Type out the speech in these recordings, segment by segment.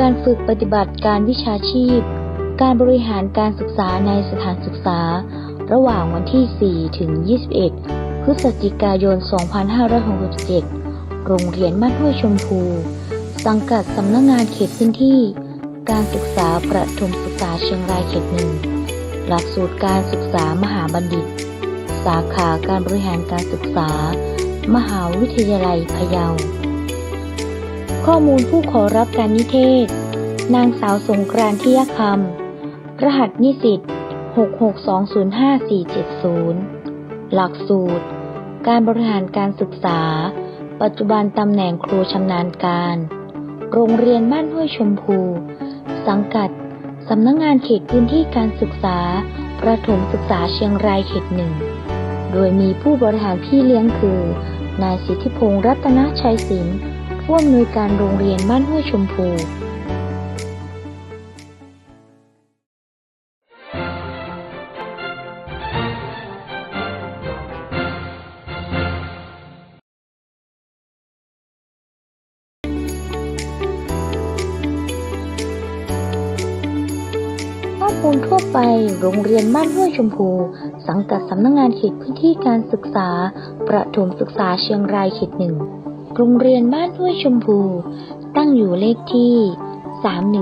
การฝึกปฏิบัติการวิชาชีพ การบริหารการศึกษาในสถานศึกษา ระหว่างวันที่ 4 ถึง 21 พฤศจิกายน 2567 โรงเรียนบ้านห้วยชมพู สังกัดสำนักงงานเขตพื้นที่ การศึกษาประถมศึกษาเชียงรายเขตหนึ่ง หลักสูตรการศึกษามหาบัณฑิต สาขาการบริหารการศึกษา มหาวิทยาลัยพะเยา ข้อมูลผู้ขอรับการนิเทศ นางสาวสงกรานที่ยคำรหัสนิสิต6620540หลักสูตร การบริหารการศึกษา ปัจจุบันตำแหน่งครูชำนาญการ โรงเรียนบ้านห้วยชมพู สังกัด สำนักงงานเขตพื้นที่การศึกษา ประถมศึกษาเชียงรายเขตหนึ่ง โดยมีผู้บริหารพี่เลี้ยงคือ นายสิทธิพงษ์รัตนชัยศิลป์ ผู้อำนวยการโรงเรียนบ้านห้วยชมพูข้อมูลทั่วไป โรงเรียนบ้านห้วยชมพู สังกัดสำนักงงานเขตพื้นที่การศึกษา ประถมศึกษาเชียงรายเขตหนึ่ง โรงเรียนบ้านห้วยชมพู ตั้งอยู่เลขที่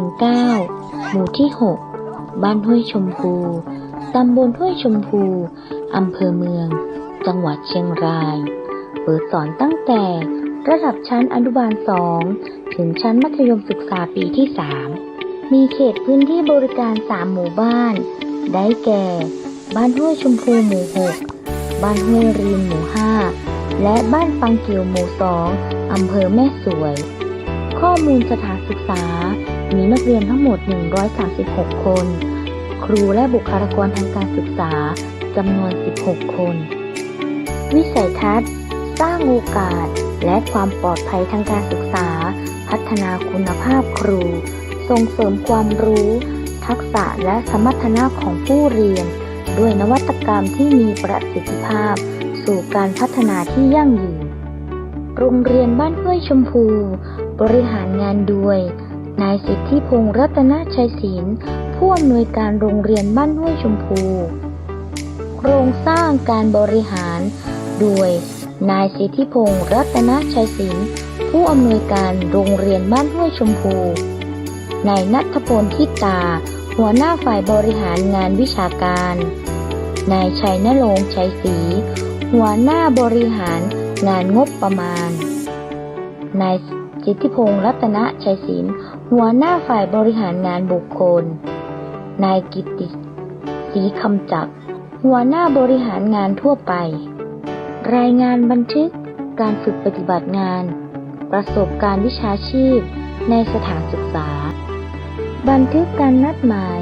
319 หมู่ที่ 6 บ้านห้วยชมพู ตำบลห้วยชมพู อำเภอเมือง จังหวัดเชียงราย เปิดสอนตั้งแต่ระดับชั้นอนุบาล 2 ถึงชั้นมัธยมศึกษาปีที่ 3 มีเขตพื้นที่บริการ 3 หมู่บ้าน ได้แก่ บ้านห้วยชมพูหมู่ 6 บ้านห้วยรีนหมู่ 5 และบ้านฟังเกียวหมู่2อำเภอแม่สวย ข้อมูลสถานศึกษา มีนักเรียนทั้งหมด 136 คน ครูและบุคลากรทางการศึกษาจำนวน 16 คน วิสัยทัศน์ สร้างโอกาส และความปลอดภัยทางการศึกษา พัฒนาคุณภาพครู ส่งเสริมความรู้ ทักษะและสมรรถนะของผู้เรียน ด้วยนวัตกรรมที่มีประสิทธิภาพ สู่การพัฒนาที่ยั่งยืน โรงเรียนบ้านห้วยชมพู บริหารงานโดย นายสิทธิพงษ์รัตนชัยศิลป์ผู้อำนวยการโรงเรียนบ้านห้วยชมพู โครงสร้างการบริหาร โดย นายสิทธิพงษ์รัตนชัยศิลป์ผู้อำนวยการโรงเรียนบ้านห้วยชมพู นายนัทพลทิตา หัวหน้าฝ่ายบริหารงานวิชาการ นายชัยนรงค์ชัยศรี หัวหน้าบริหารงานงบประมาณ นายสิทธิพงษ์รัตนชัยศิลป์หัวหน้าฝ่ายบริหารงานบุคคล นายกิตติศรีคำจักร หัวหน้าบริหารงานทั่วไป รายงานบันทึกการฝึกปฏิบัติงาน ประสบการณ์วิชาชีพ ในสถานศึกษา บันทึกการนัดหมาย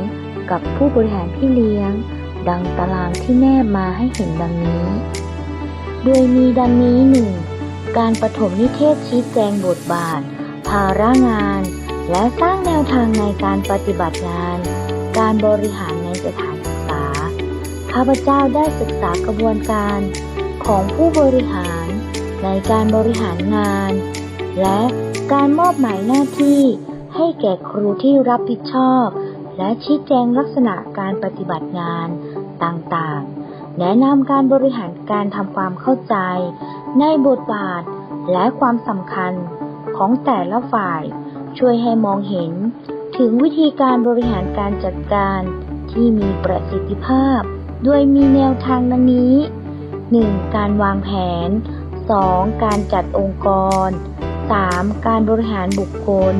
กับผู้บริหารพี่เลี้ยง ดังตารางที่แนบมาให้เห็นดังนี้ โดยมีดังนี้หนึ่งการปฐมนิเทศชี้แจงบทบาท ภาระงาน และสร้างแนวทางในการปฏิบัติงาน การบริหารในสถานศึกษา ข้าพเจ้าได้ศึกษากระบวนการของผู้บริหารในการบริหารงาน และการมอบหมายหน้าที่ให้แก่ครูที่รับผิดชอบ และชี้แจงลักษณะการปฏิบัติงานต่างๆ แนะนำการบริหารการทำความเข้าใจ ในบทบาทและความสำคัญของแต่ละฝ่าย ช่วยให้มองเห็น ถึงวิธีการบริหารการจัดการที่มีประสิทธิภาพ โดยมีแนวทางดังนี้ 1. การวางแผน 2. การจัดองค์กร 3. การบริหารบุคคล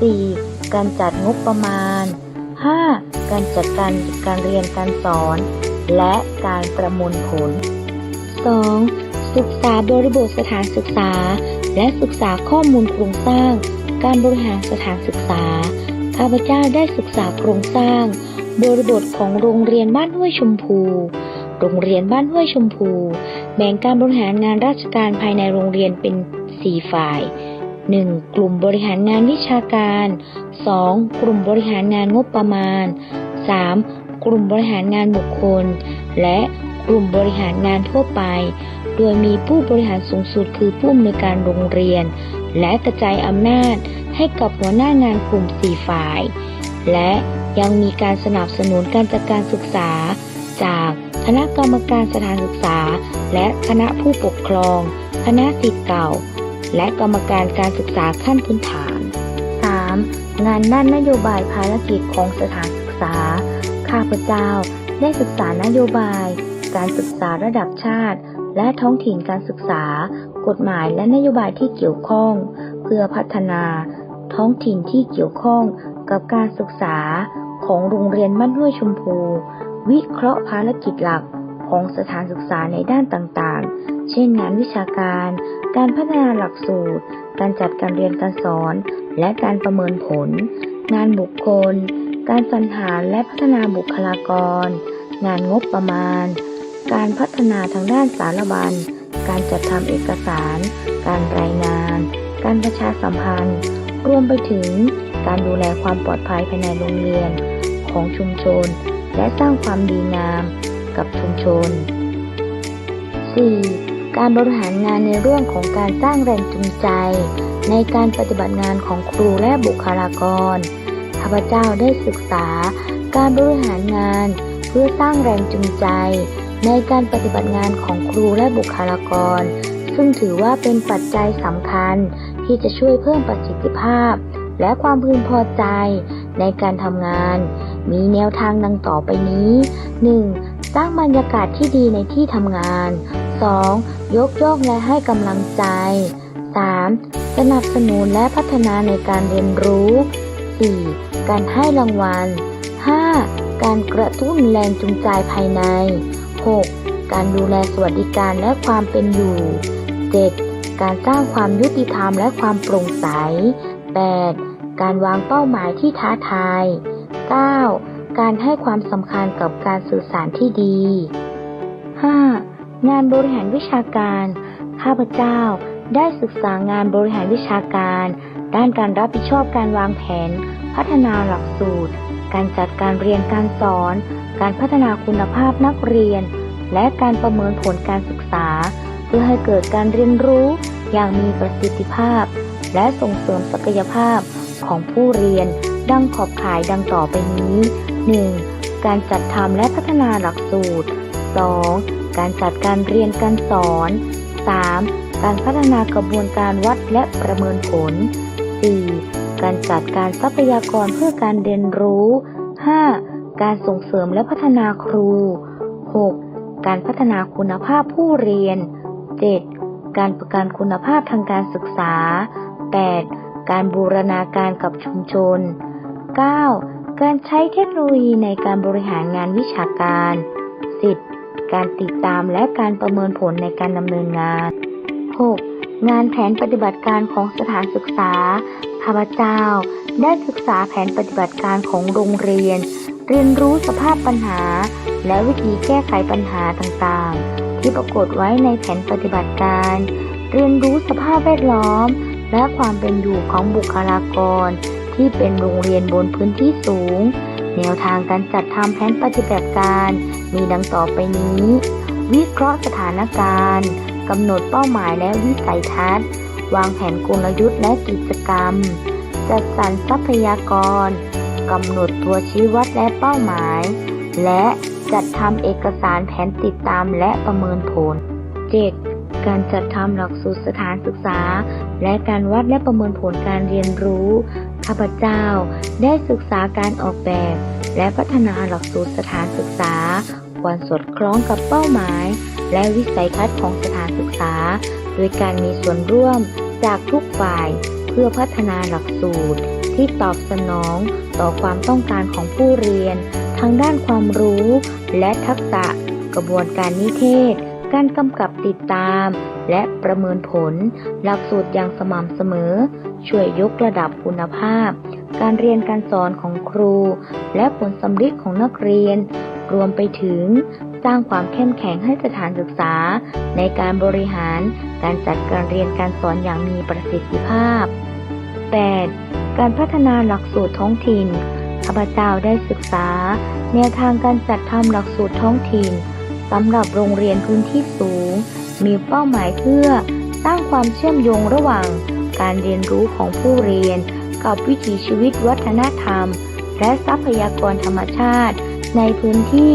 4. การจัดงบประมาณ 5. การจัดการการเรียนการสอน และการประมวลผล 2. ศึกษาบริบทสถานศึกษา และศึกษาข้อมูลโครงสร้าง การบริหารสถานศึกษา ข้าพเจ้าได้ศึกษาโครงสร้าง บริบทของโรงเรียนบ้านห้วยชมพู โรงเรียนบ้านห้วยชมพู แบ่งการบริหารงานราชการภายในโรงเรียนเป็น 4 ฝ่าย 1. กลุ่มบริหารงานวิชาการ 2. กลุ่มบริหารงานงบประมาณ 3. กลุ่มบริหารงานบุคคล และกลุ่มบริหารงานทั่วไป โดยมีผู้บริหารสูงสุดคือผู้อำนวยการโรงเรียน และกระจายอำนาจให้กับหัวหน้างานกลุ่ม4ฝ่าย และยังมีการสนับสนุนการจัดการศึกษา จากคณะกรรมการสถานศึกษา และคณะผู้ปกครอง คณะศิษย์เก่า และกรรมการการศึกษาขั้นพื้นฐาน 3. งานด้านนโยบายภารกิจของสถานศึกษา ข้าพเจ้าได้ศึกษานโยบาย การศึกษาระดับชาติ และท้องถิ่นการศึกษา กฎหมายและนโยบายที่เกี่ยวข้อง เพื่อพัฒนา ท้องถิ่นที่เกี่ยวข้องกับการศึกษาของโรงเรียนบ้านห้วยชมพู วิเคราะห์ภารกิจหลักของสถานศึกษาในด้านต่างๆ เช่นงานวิชาการ การพัฒนาหลักสูตร การจัดการเรียนการสอน และการประเมินผล งานบุคคล การสรรหาและพัฒนาบุคลากร งานงบประมาณ การพัฒนาทางด้านสารบัญ การจัดทำเอกสาร การรายงาน การประชาสัมพันธ์ รวมไปถึงการดูแลความปลอดภัยภายในโรงเรียน ของชุมชน และสร้างความดีงาม กับชุมชน 4. การบริหารงานในเรื่องของการสร้างแรงจูงใจ ในการปฏิบัติงานของครูและบุคลากร ข้าพเจ้าได้ศึกษาการบริหารงาน เพื่อสร้างแรงจูงใจ ในการปฏิบัติงานของครูและบุคลากร ซึ่งถือว่าเป็นปัจจัยสำคัญที่จะช่วยเพิ่มประสิทธิภาพ และความพึงพอใจในการทำงาน มีแนวทางดังต่อไปนี้ 1. สร้างบรรยากาศที่ดีในที่ทำงาน 2. ยกย่องและให้กำลังใจ 3. สนับสนุนและพัฒนาในการเรียนรู้ 4. การให้รางวัล 5. การกระตุ้นแรงจูงใจภายใน 6. การดูแลสวัสดิการและความเป็นอยู่ 7. การสร้างความยุติธรรมและความโปร่งใส 8. การวางเป้าหมายที่ท้าทาย 9. การให้ความสำคัญกับการสื่อสารที่ดี 5. งานบริหารวิชาการ ข้าพเจ้าได้ศึกษางานบริหารวิชาการ ด้านการรับผิดชอบการวางแผน พัฒนาหลักสูตร การจัดการเรียนการสอน การพัฒนาคุณภาพนักเรียน และการประเมินผลการศึกษา เพื่อให้เกิดการเรียนรู้อย่างมีประสิทธิภาพ และส่งเสริมศักยภาพของผู้เรียน ดังขอบข่ายดังต่อไปนี้ 1. การจัดทำและพัฒนาหลักสูตร 2. การจัดการเรียนการสอน 3. การพัฒนากระบวนการวัดและประเมินผล 4. การจัดการทรัพยากรเพื่อการเรียนรู้ 5. การส่งเสริมและพัฒนาครู 6. การพัฒนาคุณภาพผู้เรียน 7. การประกันคุณภาพทางการศึกษา 8. การบูรณาการกับชุมชน 9. การใช้เทคโนโลยีในการบริหารงานวิชาการ 10. การติดตามและการประเมินผลในการดำเนินงาน 6. งานแผนปฏิบัติการของสถานศึกษาข้าพเจ้า ได้ศึกษาแผนปฏิบัติการของโรงเรียน เรียนรู้สภาพปัญหา และวิธีแก้ไขปัญหาต่างๆ ที่ปรากฏไว้ในแผนปฏิบัติการ เรียนรู้สภาพแวดล้อม และความเป็นอยู่ของบุคลากร ที่เป็นโรงเรียนบนพื้นที่สูง แนวทางการจัดทำแผนปฏิบัติการ มีดังต่อไปนี้ วิเคราะห์สถานการณ์ กำหนดเป้าหมายและวิสัยทัศน์ วางแผนกลยุทธ์และกิจกรรม จัดสรรทรัพยากรกำหนดตัวชี้วัดและเป้าหมาย และจัดทำเอกสารแผนติดตามและประเมินผล 7. การจัดทำหลักสูตรสถานศึกษา และการวัดและประเมินผลการเรียนรู้ ข้าพเจ้าได้ศึกษาการออกแบบ และพัฒนาหลักสูตรสถานศึกษาควรสอดคล้องกับเป้าหมาย และวิสัยทัศน์ของสถานศึกษา โดยการมีส่วนร่วมจากทุกฝ่ายเพื่อพัฒนาหลักสูตร ที่ตอบสนองต่อความต้องการของผู้เรียนทางด้านความรู้และทักษะ กระบวนการนิเทศ การกำกับติดตาม และประเมินผล หลักสูตรอย่างสม่ำเสมอ ช่วยยกระดับคุณภาพ การเรียนการสอนของครู และผลสำลิดของนักเรียน รวมไปถึง สร้างความเข้มแข็งให้สถานศึกษา ในการบริหารการจัดการเรียนการสอนอย่างมีประสิทธิภาพ 8. การพัฒนาหลักสูตรท้องถิ่นข้าพเจ้าได้ศึกษา แนวทางการจัดทำหลักสูตรท้องถิ่นสำหรับโรงเรียนพื้นที่สูง มีเป้าหมายเพื่อสร้างความเชื่อมโยงระหว่าง การเรียนรู้ของผู้เรียน กับวิถีชีวิตวัฒนธรรม และทรัพยากรธรรมชาติ ในพื้นที่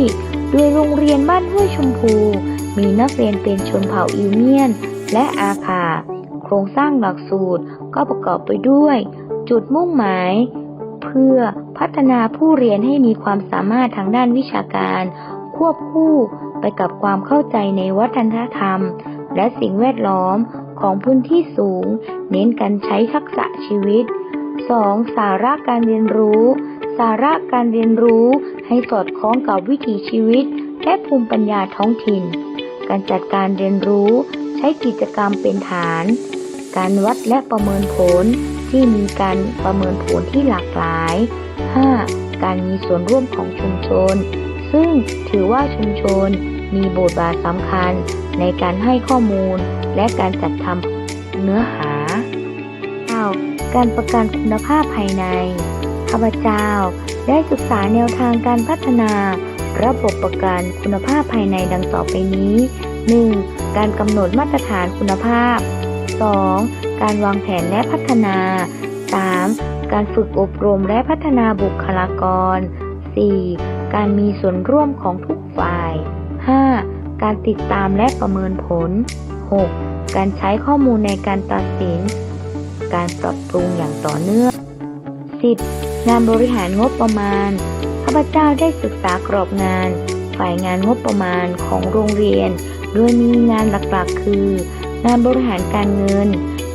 โดยโรงเรียนบ้านห้วยชมพู มีนักเรียนเป็นชนเผ่าอิวเมียน และอาคา โครงสร้างหลักสูตรก็ประกอบไปด้วย จุดมุ่งหมาย เพื่อพัฒนาผู้เรียนให้มีความสามารถทางด้านวิชาการ ควบคู่ไปกับความเข้าใจในวัฒนธรรม และสิ่งแวดล้อมของพื้นที่สูง เน้นการใช้ทักษะชีวิต 2. สาระการเรียนรู้ สาระการเรียนรู้ให้สอดคล้องกับวิถีชีวิต และภูมิปัญญาท้องถิ่น การจัดการเรียนรู้ใช้กิจกรรมเป็นฐาน การวัดและประเมินผลที่มีการประเมินผลที่หลากหลาย 5. การมีส่วนร่วมของชุมชน ซึ่งถือว่าชุมชนมีบทบาทสำคัญในการให้ข้อมูลและการจัดทำเนื้อหา 9. การประกันคุณภาพภายใน ข้าพเจ้าได้ศึกษาแนวทางการพัฒนา ระบบประกันคุณภาพภายในดังต่อไปนี้ 1. การกำหนดมาตรฐานคุณภาพ 2. การวางแผนและพัฒนา 3. การฝึกอบรมและพัฒนาบุคลากร 4. การมีส่วนร่วมของทุกฝ่าย 5. การติดตามและประเมินผล 6. การใช้ข้อมูลในการตัดสิน การปรับปรุงอย่างต่อเนื่อง 10. งานบริหารงบประมาณ ข้าพเจ้าได้ศึกษากรอบงาน ฝ่ายงานงบประมาณของโรงเรียน โดยมีงานหลักๆ คือ งานบริหารการเงิน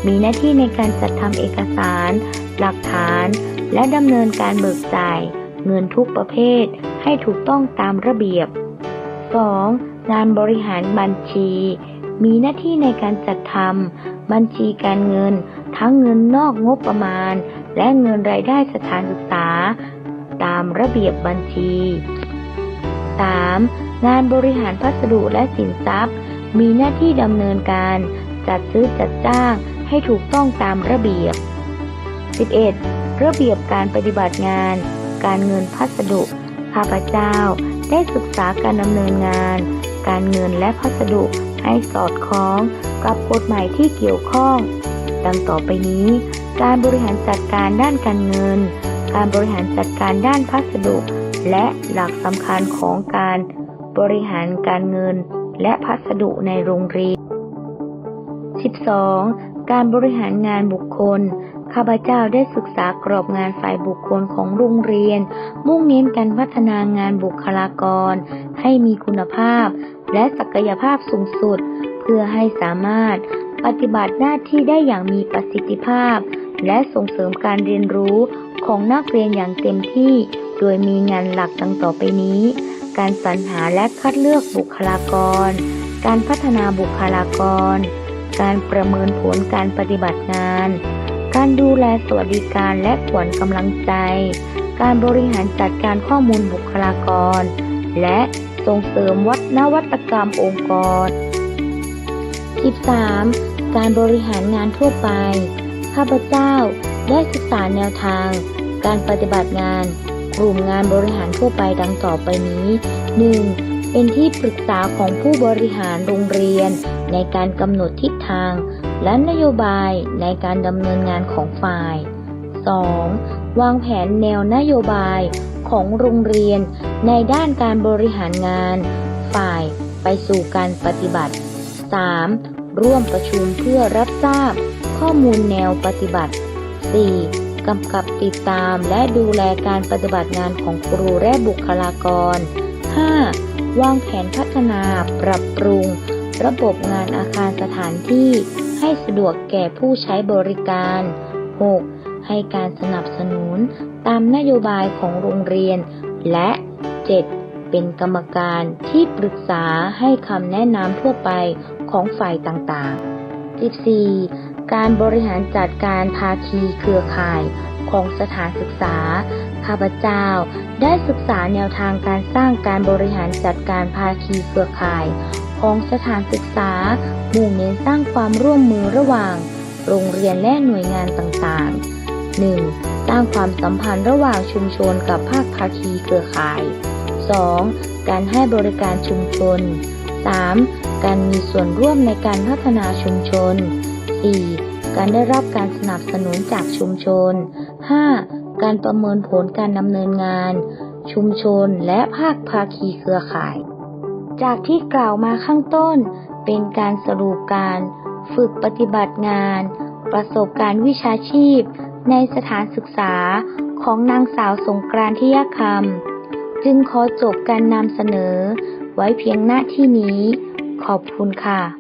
มีหน้าที่ในการจัดทำเอกสาร หลักฐาน และดำเนินการเบิกจ่าย เงินทุกประเภทให้ถูกต้องตามระเบียบ 2. งานบริหารบัญชี มีหน้าที่ในการจัดทำบัญชีการเงิน ทั้งเงินนอกงบประมาณ และเงินรายได้สถานศึกษา ตามระเบียบบัญชี 3. งานบริหารพัสดุและสินทรัพย์ มีหน้าที่ดำเนินการ จัดซื้อจัดจ้างให้ถูกต้องตามระเบียบ 11. ระเบียบการปฏิบัติงาน การเงินพัสดุข้าพเจ้าได้ศึกษาการดำเนินงาน การเงินและพัสดุให้สอดคล้องกับกฎหมายที่เกี่ยวข้อง ดังต่อไปนี้ การบริหารจัดการด้านการเงิน การบริหารจัดการด้านพัสดุ และหลักสำคัญของการบริหารการเงิน และพัสดุในโรงเรียน 12. การบริหารงานบุคคล ข้าพเจ้าได้ศึกษากรอบงานฝ่ายบุคคลของโรงเรียน มุ่งเน้นการพัฒนางานบุคลากร ให้มีคุณภาพ และศักยภาพสูงสุด เพื่อให้สามารถปฏิบัติหน้าที่ได้อย่างมีประสิทธิภาพ และส่งเสริมการเรียนรู้ของนักเรียนอย่างเต็มที่ โดยมีงานหลักดังต่อไปนี้ การสรรหาและคัดเลือกบุคลากร การพัฒนาบุคลากร การประเมินผลการปฏิบัติงาน การดูแลสวัสดิการและขวัญกำลังใจ การบริหารจัดการข้อมูลบุคลากร และส่งเสริมวัฒนวัตกรรมองค์กร 13. การบริหารงานทั่วไป ข้าพเจ้าได้ศึกษาแนวทาง การปฏิบัติงาน กลุ่มงานบริหารทั่วไปดังต่อไปนี้ 1. เป็นที่ปรึกษาของผู้บริหารโรงเรียน ในการกำหนดทิศทาง และนโยบายในการดำเนินงานของฝ่าย 2. วางแผนแนวนโยบายของโรงเรียน ในด้านการบริหารงาน ฝ่ายไปสู่การปฏิบัติ 3. ร่วมประชุมเพื่อรับทราบ ข้อมูลแนวปฏิบัติ 4. กำกับติดตามและดูแลการปฏิบัติงานของครูและบุคลากร 5. วางแผนพัฒนาปรับปรุง ระบบงานอาคารสถานที่ ให้สะดวกแก่ผู้ใช้บริการ 6. ให้การสนับสนุนตามนโยบายของโรงเรียน และ 7. เป็นกรรมการที่ปรึกษาให้คำแนะนำทั่วไปของฝ่ายต่างๆ 14. การบริหารจัดการภาคีเครือข่ายของสถานศึกษา ข้าพเจ้าได้ศึกษาแนวทางการสร้างการบริหารจัดการภาคีเครือข่าย ของสถานศึกษามุ่งเน้นสร้างความร่วมมือระหว่าง โรงเรียนและหน่วยงานต่างๆ 1. สร้างความสัมพันธ์ระหว่างชุมชนกับภาคภาคีเครือข่าย 2. การให้บริการชุมชน 3. การมีส่วนร่วมในการพัฒนาชุมชน 4. การได้รับการสนับสนุนจากชุมชน 5. การประเมินผลการดำเนินงาน ชุมชนและภาคภาคีเครือข่าย จากที่กล่าวมาข้างต้น เป็นการสรุปการ ฝึกปฏิบัติงาน ประสบการณ์วิชาชีพ ในสถานศึกษาของนางสาวสงกรานต์ที่ยคำจึงขอจบการนำเสนอ ไว้เพียงหน้าที่นี้ ขอบคุณค่ะ